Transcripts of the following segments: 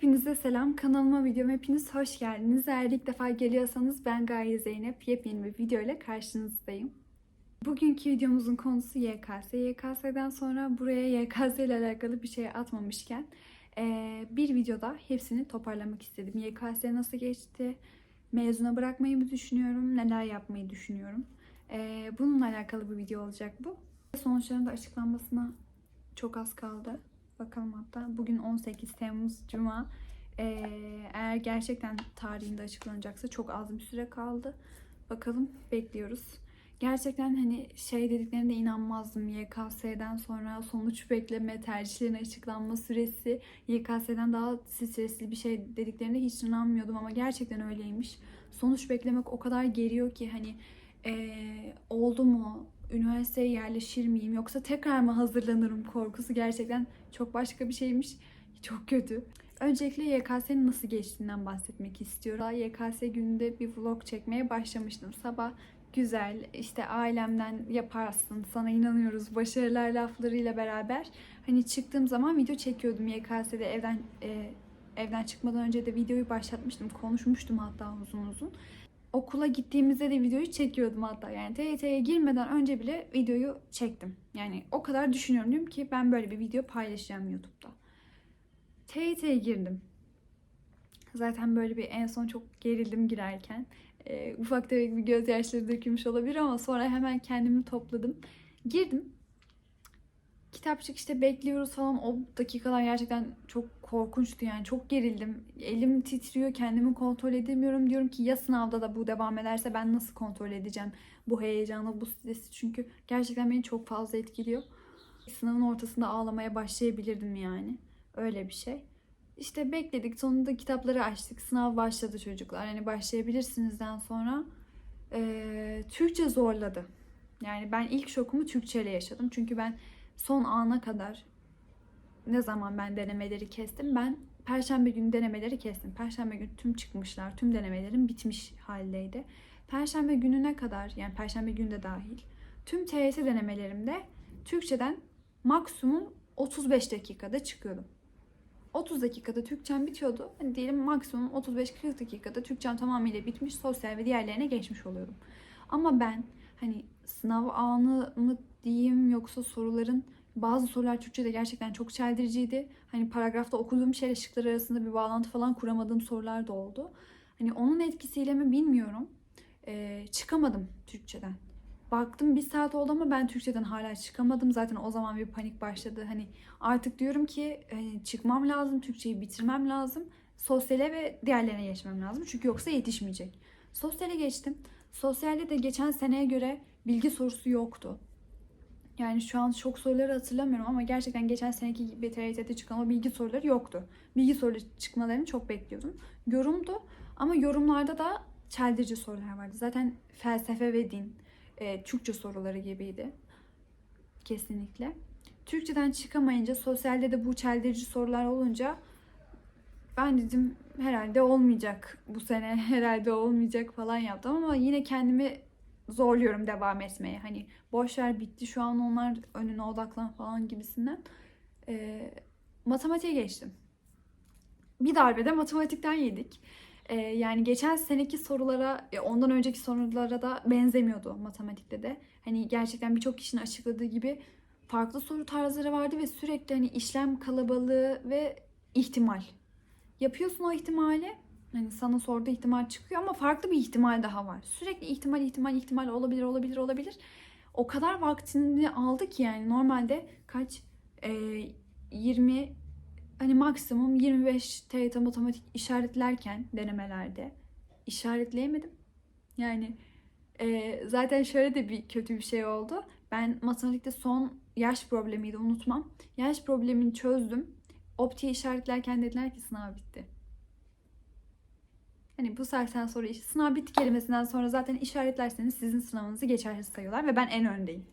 Hepinize selam. Kanalıma videoma hepiniz hoş geldiniz. Eğer ilk defa geliyorsanız ben Gaye Zeynep. Yepyeni bir video ile karşınızdayım. Bugünkü videomuzun konusu YKS. YKS'den sonra buraya YKS ile alakalı bir şey atmamışken eee, bir videoda hepsini toparlamak istedim. YKS nasıl geçti? Mezuna bırakmayı mı düşünüyorum? Neler yapmayı düşünüyorum? Eee, bununla alakalı bir video olacak bu. Sonuçların da açıklanmasına çok az kaldı. Bakalım hatta bugün 18 Temmuz Cuma. Ee, eğer gerçekten tarihinde açıklanacaksa çok az bir süre kaldı. Bakalım bekliyoruz. Gerçekten hani şey dediklerine inanmazdım. YKS'den sonra sonuç bekleme, tercihlerin açıklanma süresi YKS'den daha stresli bir şey dediklerine hiç inanmıyordum ama gerçekten öyleymiş. Sonuç beklemek o kadar geriyor ki hani ee, oldu mu, üniversiteye yerleşir miyim yoksa tekrar mı hazırlanırım korkusu gerçekten çok başka bir şeymiş. Çok kötü. Öncelikle YKS'nin nasıl geçtiğinden bahsetmek istiyorum. YKS gününde bir vlog çekmeye başlamıştım. Sabah güzel işte ailemden yaparsın sana inanıyoruz başarılar laflarıyla beraber hani çıktığım zaman video çekiyordum YKS'de evden e, evden çıkmadan önce de videoyu başlatmıştım konuşmuştum hatta uzun uzun okula gittiğimizde de videoyu çekiyordum hatta. Yani TYT'ye girmeden önce bile videoyu çektim. Yani o kadar düşünüyorum diyorum ki ben böyle bir video paylaşacağım YouTube'da. TYT'ye girdim. Zaten böyle bir en son çok gerildim girerken. Ee, ufak tefek bir gözyaşları dökülmüş olabilir ama sonra hemen kendimi topladım. Girdim. Kitapçık işte bekliyoruz falan. O dakikalar gerçekten çok korkunçtu yani. Çok gerildim. Elim titriyor. Kendimi kontrol edemiyorum. Diyorum ki ya sınavda da bu devam ederse ben nasıl kontrol edeceğim bu heyecanı, bu stresi. Çünkü gerçekten beni çok fazla etkiliyor. Sınavın ortasında ağlamaya başlayabilirdim yani. Öyle bir şey. İşte bekledik. Sonunda kitapları açtık. Sınav başladı çocuklar. Hani başlayabilirsinizden sonra eee, Türkçe zorladı. Yani ben ilk şokumu Türkçe ile yaşadım. Çünkü ben son ana kadar ne zaman ben denemeleri kestim? Ben Perşembe günü denemeleri kestim. Perşembe günü tüm çıkmışlar. Tüm denemelerim bitmiş haldeydi. Perşembe gününe kadar yani Perşembe günü de dahil tüm TYT denemelerimde Türkçeden maksimum 35 dakikada çıkıyordum. 30 dakikada Türkçem bitiyordu. Hani diyelim maksimum 35-40 dakikada Türkçem tamamıyla bitmiş, sosyal ve diğerlerine geçmiş oluyorum. Ama ben hani sınav anı mı diyeyim yoksa soruların bazı sorular Türkçe'de gerçekten çok çeldiriciydi. Hani paragrafta okuduğum şeyle şıklar arasında bir bağlantı falan kuramadığım sorular da oldu. Hani onun etkisiyle mi bilmiyorum. Ee, çıkamadım Türkçeden. Baktım bir saat oldu ama ben Türkçeden hala çıkamadım. Zaten o zaman bir panik başladı. Hani artık diyorum ki hani çıkmam lazım, Türkçeyi bitirmem lazım. Sosyale ve diğerlerine geçmem lazım. Çünkü yoksa yetişmeyecek. Sosyale geçtim. Sosyalde de geçen seneye göre bilgi sorusu yoktu. Yani şu an çok soruları hatırlamıyorum ama gerçekten geçen seneki gibi TRT'de çıkan o bilgi soruları yoktu. Bilgi soruları çıkmalarını çok bekliyordum. Yorumdu ama yorumlarda da çeldirici sorular vardı. Zaten felsefe ve din, e, Türkçe soruları gibiydi. Kesinlikle. Türkçeden çıkamayınca sosyalde de bu çeldirici sorular olunca ben dedim herhalde olmayacak bu sene herhalde olmayacak falan yaptım ama yine kendimi zorluyorum devam etmeye. Hani boş ver bitti şu an onlar önüne odaklan falan gibisinden. Ee, matematiğe geçtim. Bir darbede matematikten yedik. Ee, yani geçen seneki sorulara, e, ondan önceki sorulara da benzemiyordu matematikte de. Hani gerçekten birçok kişinin açıkladığı gibi farklı soru tarzları vardı ve sürekli hani işlem kalabalığı ve ihtimal. Yapıyorsun o ihtimali Hani sana sorduğu ihtimal çıkıyor ama farklı bir ihtimal daha var. Sürekli ihtimal, ihtimal, ihtimal olabilir, olabilir, olabilir. O kadar vaktini aldı ki yani normalde kaç e, 20 hani maksimum 25 TYT matematik işaretlerken denemelerde işaretleyemedim. Yani e, zaten şöyle de bir kötü bir şey oldu. Ben matematikte son yaş problemiydi unutmam. Yaş problemini çözdüm. Optiği işaretlerken dediler ki sınav bitti. Hani bu saatten sonra işte sınav bitti kelimesinden sonra zaten işaretlerseniz sizin sınavınızı geçersiz sayıyorlar ve ben en öndeyim.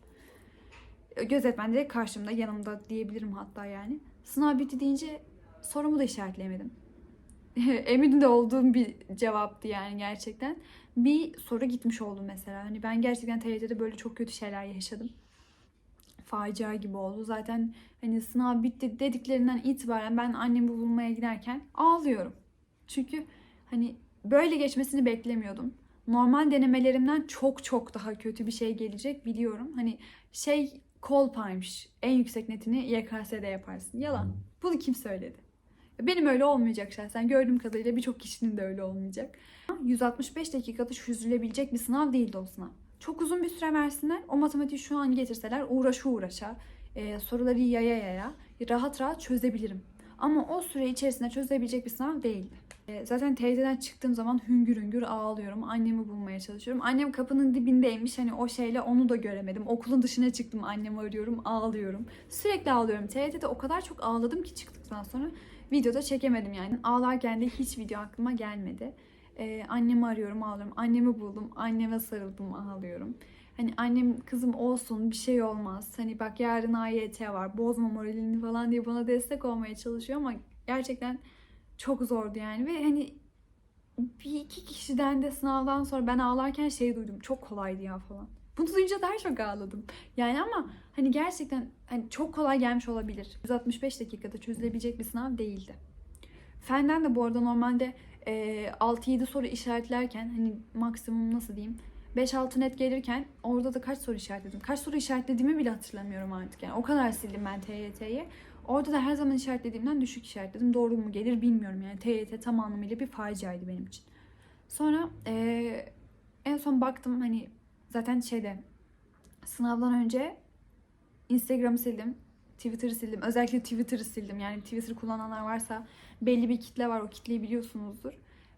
Gözetmen direkt karşımda, yanımda diyebilirim hatta yani. Sınav bitti deyince sorumu da işaretleyemedim. Emin de olduğum bir cevaptı yani gerçekten. Bir soru gitmiş oldu mesela. Hani ben gerçekten TYT'de böyle çok kötü şeyler yaşadım. facia gibi oldu. Zaten hani sınav bitti dediklerinden itibaren ben annemi bulmaya giderken ağlıyorum. Çünkü hani böyle geçmesini beklemiyordum. Normal denemelerimden çok çok daha kötü bir şey gelecek biliyorum. Hani şey kolpaymış. En yüksek netini YKS'de yaparsın. Yalan. Bunu kim söyledi? Benim öyle olmayacak şahsen. Gördüğüm kadarıyla birçok kişinin de öyle olmayacak. 165 dakikada çözülebilecek bir sınav değildi o sınav. Çok uzun bir süre versinler. O matematiği şu an getirseler uğraşa uğraşa, e, soruları yaya yaya rahat rahat çözebilirim. Ama o süre içerisinde çözebilecek bir sınav değildi. E, zaten TYT'den çıktığım zaman hüngür hüngür ağlıyorum. Annemi bulmaya çalışıyorum. Annem kapının dibindeymiş. Hani o şeyle onu da göremedim. Okulun dışına çıktım. Annemi arıyorum. Ağlıyorum. Sürekli ağlıyorum. TYT'de o kadar çok ağladım ki çıktıktan sonra videoda çekemedim yani. Ağlarken de hiç video aklıma gelmedi. Ee, annemi arıyorum ağlıyorum. Annemi buldum. Anneme sarıldım ağlıyorum. Hani annem kızım olsun bir şey olmaz. Hani bak yarın AYT var. Bozma moralini falan diye bana destek olmaya çalışıyor ama gerçekten çok zordu yani ve hani bir iki kişiden de sınavdan sonra ben ağlarken şey duydum. Çok kolaydı ya falan. Bunu duyunca daha çok ağladım. Yani ama hani gerçekten hani çok kolay gelmiş olabilir. 165 dakikada çözülebilecek bir sınav değildi. Fenden de bu arada normalde e, 6-7 soru işaretlerken hani maksimum nasıl diyeyim 5-6 net gelirken orada da kaç soru işaretledim? Kaç soru işaretlediğimi bile hatırlamıyorum artık. Yani o kadar sildim ben TYT'yi. Orada da her zaman işaretlediğimden düşük işaretledim. Doğru mu gelir bilmiyorum yani. TYT tam anlamıyla bir faciaydı benim için. Sonra e, en son baktım hani zaten şeyde sınavdan önce Instagram'ı sildim. Twitter'ı sildim. Özellikle Twitter'ı sildim. Yani Twitter kullananlar varsa belli bir kitle var. O kitleyi biliyorsunuzdur.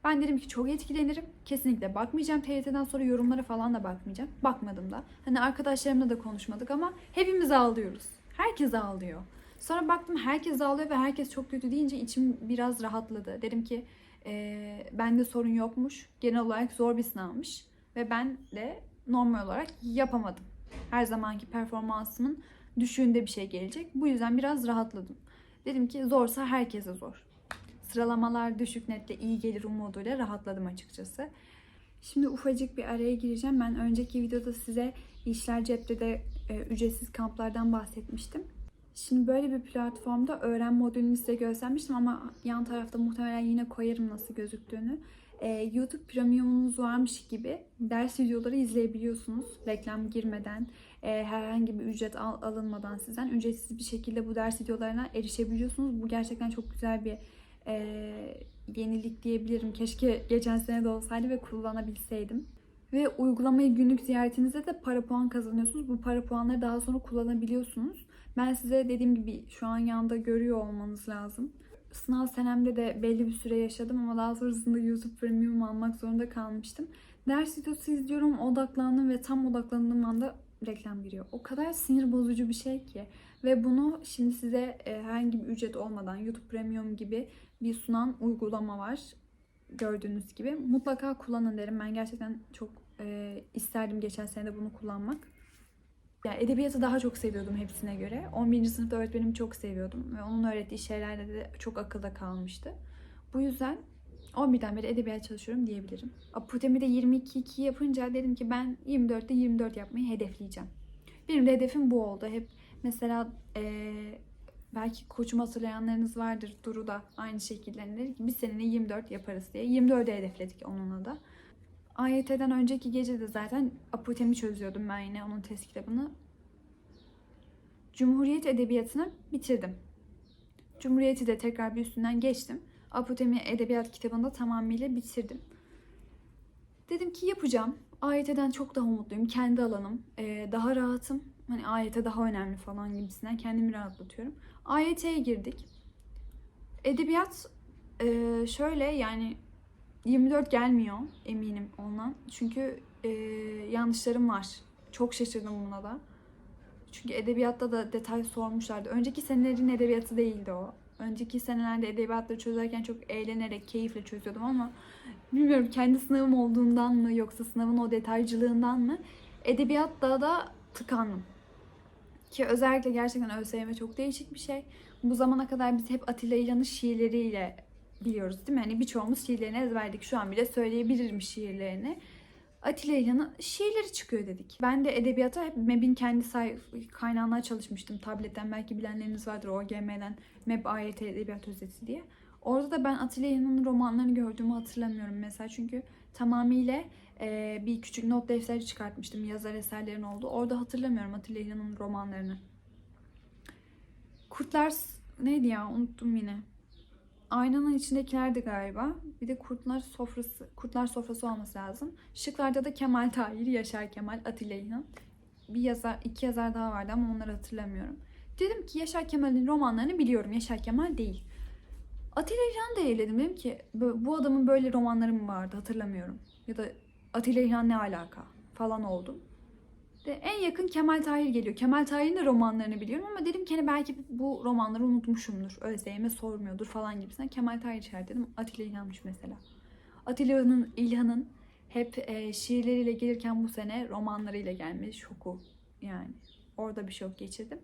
Ben dedim ki çok etkilenirim. Kesinlikle bakmayacağım. TYT'den sonra yorumlara falan da bakmayacağım. Bakmadım da. Hani arkadaşlarımla da konuşmadık ama hepimiz ağlıyoruz. Herkes ağlıyor. Sonra baktım herkes ağlıyor ve herkes çok kötü deyince içim biraz rahatladı. Dedim ki e, bende sorun yokmuş. Genel olarak zor bir sınavmış. Ve ben de normal olarak yapamadım. Her zamanki performansımın düşüğünde bir şey gelecek. Bu yüzden biraz rahatladım. Dedim ki zorsa herkese zor. Sıralamalar düşük netle iyi gelir umuduyla rahatladım açıkçası. Şimdi ufacık bir araya gireceğim. Ben önceki videoda size işler cepte de e, ücretsiz kamplardan bahsetmiştim. Şimdi böyle bir platformda öğren modülünü size göstermiştim ama yan tarafta muhtemelen yine koyarım nasıl gözüktüğünü. Ee, YouTube Premium'unuz varmış gibi ders videoları izleyebiliyorsunuz reklam girmeden, e, herhangi bir ücret al- alınmadan sizden ücretsiz bir şekilde bu ders videolarına erişebiliyorsunuz. Bu gerçekten çok güzel bir e, yenilik diyebilirim. Keşke geçen sene de olsaydı ve kullanabilseydim. Ve uygulamayı günlük ziyaretinizde de para puan kazanıyorsunuz. Bu para puanları daha sonra kullanabiliyorsunuz. Ben size dediğim gibi şu an yanında görüyor olmanız lazım. Sınav senemde de belli bir süre yaşadım ama daha sonrasında YouTube Premium almak zorunda kalmıştım. Ders videosu izliyorum, odaklandım ve tam odaklandığım anda reklam giriyor. O kadar sinir bozucu bir şey ki. Ve bunu şimdi size e, herhangi bir ücret olmadan YouTube Premium gibi bir sunan uygulama var. Gördüğünüz gibi. Mutlaka kullanın derim. Ben gerçekten çok e, isterdim geçen sene de bunu kullanmak. Yani edebiyatı daha çok seviyordum hepsine göre. 11. sınıfta öğretmenimi çok seviyordum ve onun öğrettiği şeylerle de çok akılda kalmıştı. Bu yüzden 11'den beri edebiyat çalışıyorum diyebilirim. Aputemi de 22-2 yapınca dedim ki ben 24'te 24 yapmayı hedefleyeceğim. Benim de hedefim bu oldu. Hep mesela eee, belki koçumu hatırlayanlarınız vardır. Duru da aynı şekilde hani dedi ki bir senede 24 yaparız diye. 24'e hedefledik onunla da. AYT'den önceki gece de zaten apotemi çözüyordum ben yine onun test kitabını. Cumhuriyet Edebiyatı'nı bitirdim. Cumhuriyeti de tekrar bir üstünden geçtim. Apotemi Edebiyat kitabını da tamamıyla bitirdim. Dedim ki yapacağım. AYT'den çok daha umutluyum. Kendi alanım. Ee, daha rahatım. Hani AYT daha önemli falan gibisinden kendimi rahatlatıyorum. AYT'ye girdik. Edebiyat e, şöyle yani 24 gelmiyor eminim ondan. Çünkü e, yanlışlarım var. Çok şaşırdım buna da. Çünkü edebiyatta da detay sormuşlardı. Önceki senelerin edebiyatı değildi o. Önceki senelerde edebiyatları çözerken çok eğlenerek, keyifle çözüyordum ama bilmiyorum kendi sınavım olduğundan mı yoksa sınavın o detaycılığından mı edebiyatta da tıkandım. Ki özellikle gerçekten ÖSYM çok değişik bir şey. Bu zamana kadar biz hep Atilla İlhan'ın şiirleriyle biliyoruz değil mi? Hani birçoğumuz şiirlerini ezberledik. Şu an bile söyleyebilirim şiirlerini. Atilla İlhan'ın şiirleri çıkıyor dedik. Ben de edebiyata hep MEB'in kendi kaynağına çalışmıştım. Tabletten belki bilenleriniz vardır OGM'den MEB AYT Edebiyat Özeti diye. Orada da ben Atilla İlhan'ın romanlarını gördüğümü hatırlamıyorum mesela. Çünkü tamamıyla e, bir küçük not defteri çıkartmıştım yazar eserlerin olduğu. Orada hatırlamıyorum Atilla İlhan'ın romanlarını. Kurtlar neydi ya unuttum yine. Aynanın içindekilerdi galiba. Bir de kurtlar sofrası, kurtlar sofrası olması lazım. Şıklarda da Kemal Tahir, Yaşar Kemal, Atilla İlhan. Bir yazar, iki yazar daha vardı ama onları hatırlamıyorum. Dedim ki Yaşar Kemal'in romanlarını biliyorum. Yaşar Kemal değil. Atilla İlhan da eledim. Dedim ki "Bu- bu adamın böyle romanları mı vardı hatırlamıyorum. Ya da Atilla İlhan ne alaka falan oldum. De en yakın Kemal Tahir geliyor. Kemal Tahir'in de romanlarını biliyorum ama dedim ki hani belki bu romanları unutmuşumdur. ÖSYM sormuyordur falan gibisinden. Kemal Tahir işaretledim. Atilla İlhan'mış mesela. Atilla İlhan'ın, hep e, şiirleriyle gelirken bu sene romanlarıyla gelmiş. Şoku yani. Orada bir şok geçirdim.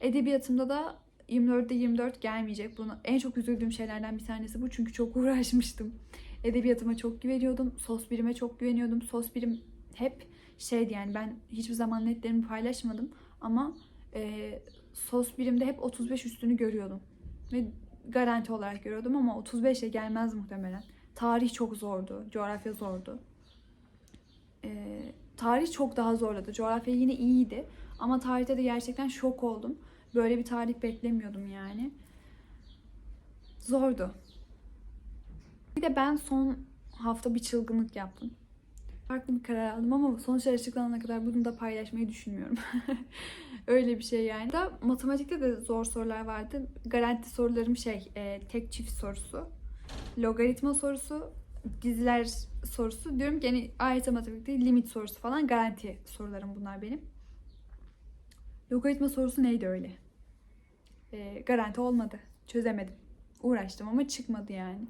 Edebiyatımda da 24'te 24 gelmeyecek. Bunu en çok üzüldüğüm şeylerden bir tanesi bu. Çünkü çok uğraşmıştım. Edebiyatıma çok güveniyordum. Sos birime çok güveniyordum. Sos birim hep şeydi yani ben hiçbir zaman netlerimi paylaşmadım. Ama e, sos birimde hep 35 üstünü görüyordum. Ve garanti olarak görüyordum ama 35'e gelmez muhtemelen. Tarih çok zordu. Coğrafya zordu. E, tarih çok daha zorladı. Coğrafya yine iyiydi. Ama tarihte de gerçekten şok oldum. Böyle bir tarih beklemiyordum yani. Zordu. Bir de ben son hafta bir çılgınlık yaptım. Farklı bir karar aldım ama sonuçlar açıklanana kadar bunu da paylaşmayı düşünmüyorum. Öyle bir şey yani. Da matematikte de zor sorular vardı. Garanti sorularım şey, e, tek çift sorusu, logaritma sorusu, diziler sorusu. Diyorum ki yani AYT matematik değil, limit sorusu falan garanti sorularım bunlar benim. Logaritma sorusu neydi öyle? E, garanti olmadı. Çözemedim. Uğraştım ama çıkmadı yani.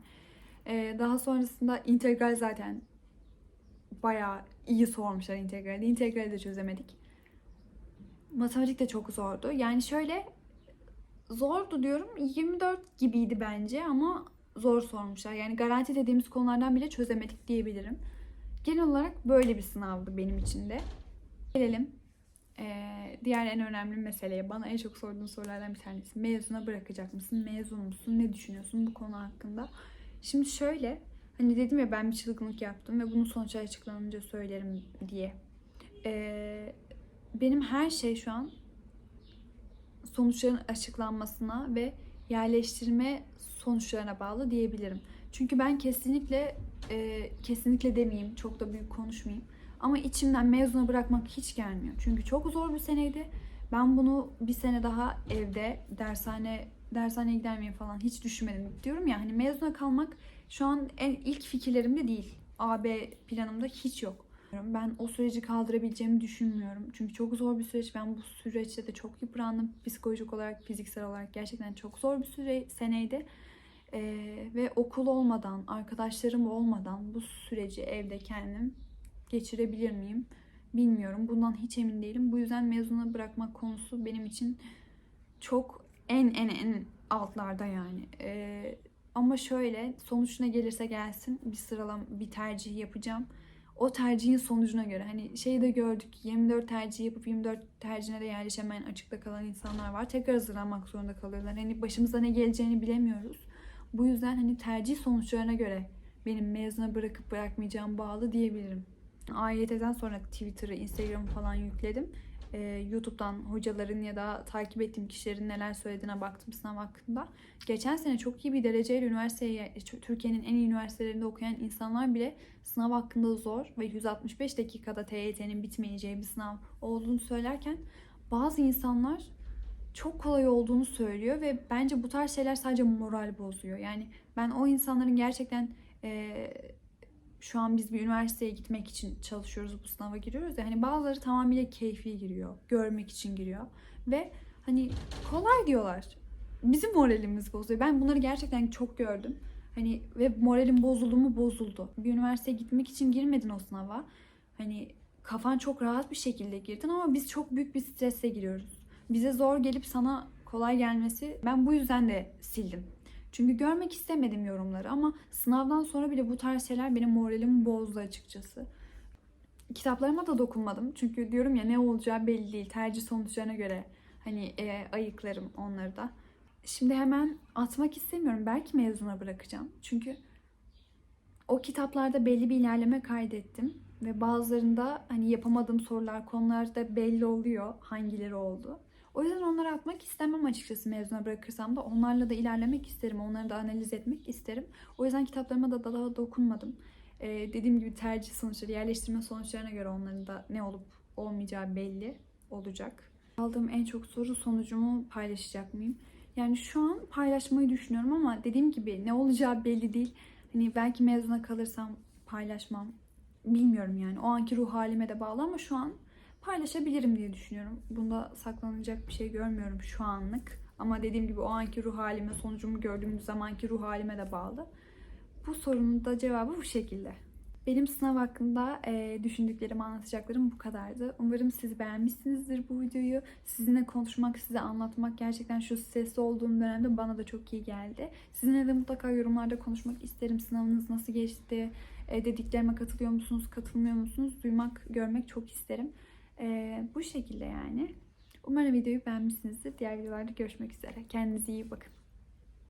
E, daha sonrasında integral zaten bayağı iyi sormuşlar integralde. İntegrali de çözemedik. Matematik de çok zordu. Yani şöyle zordu diyorum. 24 gibiydi bence ama zor sormuşlar. Yani garanti dediğimiz konulardan bile çözemedik diyebilirim. Genel olarak böyle bir sınavdı benim için de. Gelelim ee, diğer en önemli meseleye. Bana en çok sorduğun sorulardan bir tanesi. Mezuna bırakacak mısın? Mezun musun? Ne düşünüyorsun bu konu hakkında? Şimdi şöyle Hani dedim ya ben bir çılgınlık yaptım ve bunun sonuçları açıklanınca söylerim diye. Ee, benim her şey şu an sonuçların açıklanmasına ve yerleştirme sonuçlarına bağlı diyebilirim. Çünkü ben kesinlikle e, kesinlikle demeyeyim, çok da büyük konuşmayayım. Ama içimden mezuna bırakmak hiç gelmiyor. Çünkü çok zor bir seneydi. Ben bunu bir sene daha evde dershane dershaneye gider falan hiç düşünmedim. Diyorum ya hani mezuna kalmak şu an en ilk fikirlerimde değil. AB planımda hiç yok. Ben o süreci kaldırabileceğimi düşünmüyorum. Çünkü çok zor bir süreç. Ben bu süreçte de çok yıprandım. Psikolojik olarak, fiziksel olarak gerçekten çok zor bir süre seneydi. Ee, ve okul olmadan, arkadaşlarım olmadan bu süreci evde kendim geçirebilir miyim? Bilmiyorum. Bundan hiç emin değilim. Bu yüzden mezuna bırakmak konusu benim için çok en en en altlarda yani. Ee, ama şöyle sonuç gelirse gelsin bir sıralam bir tercih yapacağım. O tercihin sonucuna göre hani şeyi de gördük 24 tercih yapıp 24 tercihine de yerleşemeyen açıkta kalan insanlar var. Tekrar hazırlanmak zorunda kalıyorlar. Hani başımıza ne geleceğini bilemiyoruz. Bu yüzden hani tercih sonuçlarına göre benim mezuna bırakıp bırakmayacağım bağlı diyebilirim. AYT'den sonra Twitter'ı, Instagram'ı falan yükledim e, YouTube'dan hocaların ya da takip ettiğim kişilerin neler söylediğine baktım sınav hakkında. Geçen sene çok iyi bir dereceyle üniversiteye, Türkiye'nin en iyi üniversitelerinde okuyan insanlar bile sınav hakkında zor ve 165 dakikada TYT'nin bitmeyeceği bir sınav olduğunu söylerken bazı insanlar çok kolay olduğunu söylüyor ve bence bu tarz şeyler sadece moral bozuyor. Yani ben o insanların gerçekten e, şu an biz bir üniversiteye gitmek için çalışıyoruz bu sınava giriyoruz ya hani bazıları tamamıyla keyfi giriyor görmek için giriyor ve hani kolay diyorlar. Bizim moralimiz bozuyor ben bunları gerçekten çok gördüm. Hani ve moralim bozuldu mu? Bozuldu. Bir üniversiteye gitmek için girmedin o sınava. Hani kafan çok rahat bir şekilde girdin ama biz çok büyük bir stresle giriyoruz. Bize zor gelip sana kolay gelmesi ben bu yüzden de sildim çünkü görmek istemedim yorumları ama sınavdan sonra bile bu tarz şeyler benim moralimi bozdu açıkçası. kitaplarıma da dokunmadım. Çünkü diyorum ya ne olacağı belli değil. Tercih sonuçlarına göre hani e, ayıklarım onları da. Şimdi hemen atmak istemiyorum. Belki mezuna bırakacağım. Çünkü o kitaplarda belli bir ilerleme kaydettim. Ve bazılarında hani yapamadığım sorular, konularda belli oluyor hangileri oldu. O yüzden onları atmak istemem açıkçası mezuna bırakırsam da. Onlarla da ilerlemek isterim. Onları da analiz etmek isterim. O yüzden kitaplarıma da daha dokunmadım. Ee, dediğim gibi tercih sonuçları, yerleştirme sonuçlarına göre onların da ne olup olmayacağı belli olacak. Aldığım en çok soru sonucumu paylaşacak mıyım? Yani şu an paylaşmayı düşünüyorum ama dediğim gibi ne olacağı belli değil. Hani belki mezuna kalırsam paylaşmam. Bilmiyorum yani. O anki ruh halime de bağlı ama şu an paylaşabilirim diye düşünüyorum. Bunda saklanacak bir şey görmüyorum şu anlık. Ama dediğim gibi o anki ruh halime, sonucumu gördüğüm zamanki ruh halime de bağlı. Bu sorunun da cevabı bu şekilde. Benim sınav hakkında e, düşündüklerimi, anlatacaklarım bu kadardı. Umarım siz beğenmişsinizdir bu videoyu. Sizinle konuşmak, size anlatmak gerçekten şu stresli olduğum dönemde bana da çok iyi geldi. Sizinle de mutlaka yorumlarda konuşmak isterim. Sınavınız nasıl geçti? E, dediklerime katılıyor musunuz, katılmıyor musunuz? Duymak, görmek çok isterim. E, bu şekilde yani. Umarım videoyu beğenmişsinizdir. Diğer videolarda görüşmek üzere. Kendinize iyi bakın.